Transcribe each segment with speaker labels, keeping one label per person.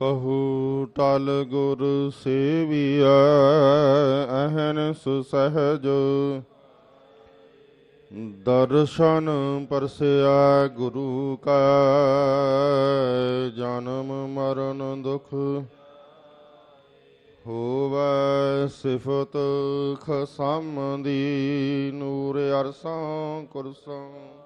Speaker 1: ਕਹੂ ਟਲ ਗੁਰ ਸੇਵੀਐ ਅਹਨਿਸ ਸਹਜ ਦਰਸ਼ਨ ਪਰਸਿਆ ਗੁਰੂ ਕਾ, ਜਨਮ ਮਰਨ ਦੁਖ ਹੋਵੈ ਸਿਫਤ ਖਸਮ ਦੀ ਨੂਰ ਅਰਸਾਂ ਕੁਰਸਾਂ।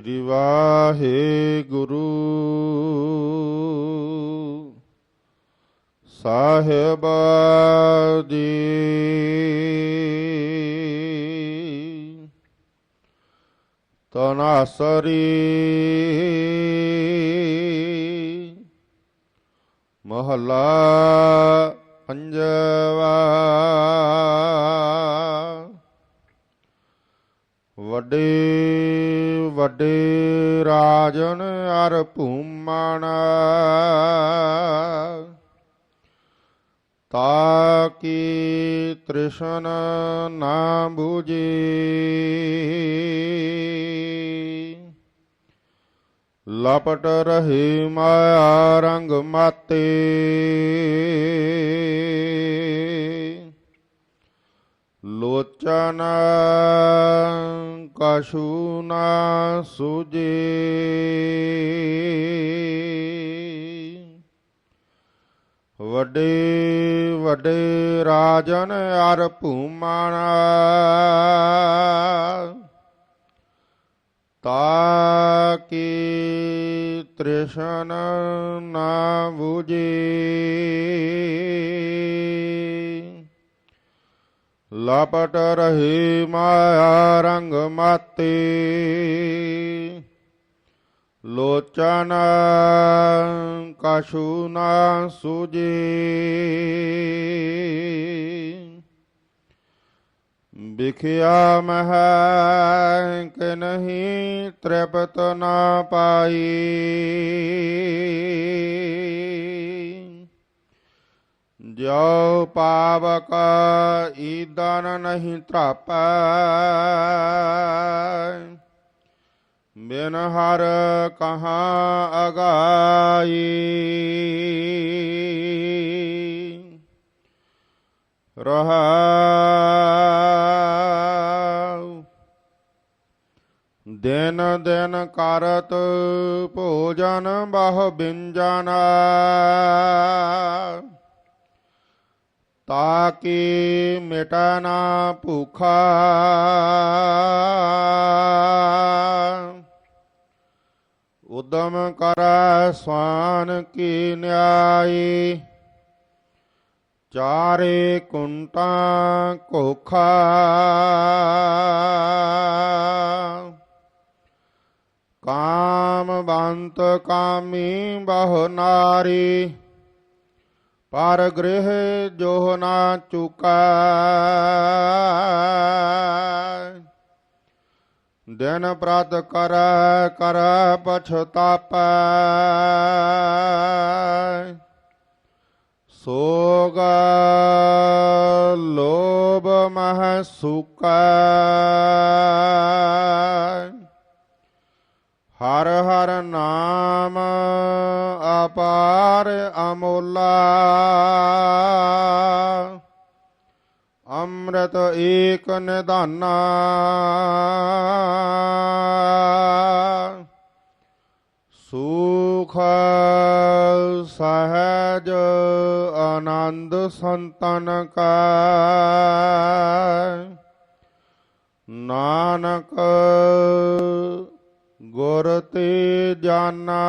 Speaker 1: ਸ੍ਰੀ ਵਾਹਿਗੁਰੂ। ਸਾਹਿਬ ਜੀ ਤਨਾਸਰੀ। ਮਹਲਾ ਪੰਜਵਾ। ਵੱਡੇ ਵੱਡੇ ਰਾਜਨ ਅਰ ਭੂਮਣ। ਤਾਕੀ ਤ੍ਰਿਸ਼ਨ ਨਾ ਬੂਝੀ। ਲਪਟ ਰਹੀ ਮਾਇਆ ਰੰਗ ਮਾਤੇ। ਲੋਚਨ ਕਛੂ ਨਾ ਸੁਜੇ ਵੱਡੇ ਵੱਡੇ ਰਾਜਨ ਅਰ ਭੂਮਣ। ਤਾਕੀ ਤ੍ਰਿਸ਼ਨ ਨਾ ਬੂਝੀ। ਲਪਟ ਰਹੀ ਮਾਇਆ ਰੰਗ ਮਾਤੇ। ਲੋਚਨ ਕਛੂ ਨਾ ਸੁਜੇ ਵਿਖਿਆ ਮਹ ਕਿ ਨਹੀਂ, ਤ੍ਰਿਪਤ ਨਾ ਪਾਈ। ਜੋ ਪਾਵਕ ਈਦਨ ਨਹੀਂ ਤਰਾਪੈ। ਬਿਨ ਹਰ ਕਹਾਂ ਅਗਾਈ। ਰਹਾਉ ਦਿਨ ਦਿਨ ਕਰਤ ਭੋਜਨ ਬਹੁ ਬਿੰਜਨ। ਤਾਕੀ ਮਿਟਾ ਨਾ ਭੁਖਾ ਉਦਮ ਕਰੈ ਸਵਾਨ ਕੀ ਨਿਆਈ ਚਾਰੇ ਕੁੰਟਾਂ ਕੋਖਾ ਕਾਮ ਬੰਤ ਕਾਮੀ ਬਹੁ ਨਾਰੀ ਪਰ ਗ੍ਰਹਿ ਜੋ ਨਾ ਚੁਕਾ ਦਿਨ ਪ੍ਰਤ ਕਰ ਕਰ ਪਛਤਾਪੈ ਸੋਗ ਲੋਭ ਮਹ ਸੁਕੈ ਹਰ ਹਰ ਨਾਮ ਅਪਾਰ ਅਮੋਲਾ। ਅੰਮ੍ਰਿਤ ਏਕ ਨਿਧਾਨਾ। ਸੁਖ ਸਹਜ ਆਨੰਦ ਸੰਤਨ ਕਾ। ਨਾਨਕ ਗੁਰ ਤੇ ਜਾਨਾ।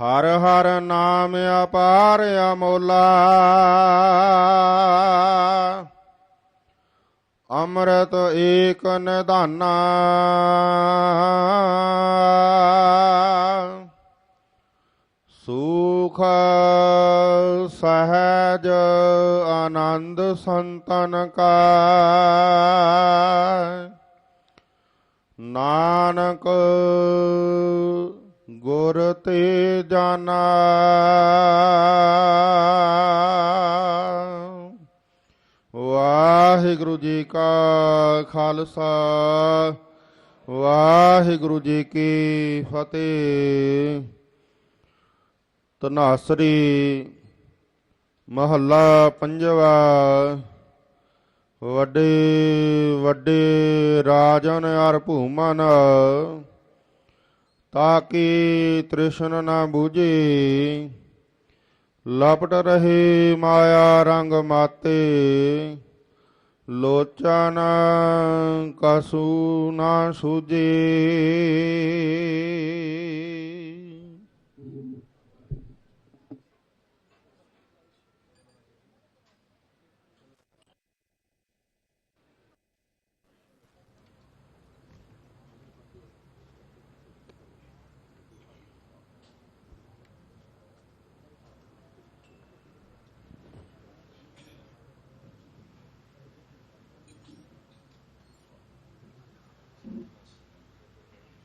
Speaker 1: ਹਰ ਹਰ ਨਾਮ ਅਪਾਰ ਅਮੋਲਾ। ਅੰਮ੍ਰਿਤ ਏਕ ਨਿਧਾਨਾ। ਸੁਖ ਸਹਜ ਆਨੰਦ ਸੰਤਨ ਕਾ ਨਾਨਕ ਗੁਰ ਤੇ ਜਾਨਾ ਵਾਹਿਗੁਰੂ ਜੀ ਕਾ ਖਾਲਸਾ, ਵਾਹਿਗੁਰੂ ਜੀ ਕੀ ਫਤਿਹ। ਤਨਾਸਰੀ ਮਹੱਲਾ ਪੰਜਵਾ, ਵੱਡੇ ਵੱਡੇ ਰਾਜਨ ਅਰ ਭੂਮਨ ਤਾਕੀ ਤ੍ਰਿਸ਼ਨ ਨਾ ਬੂਝੇ, ਲਪਟ ਰਹੇ ਮਾਇਆ ਰੰਗ ਮਾਤੇ ਲੋਚਨ ਕਸੂ ਨਾ ਸੂਝੇ।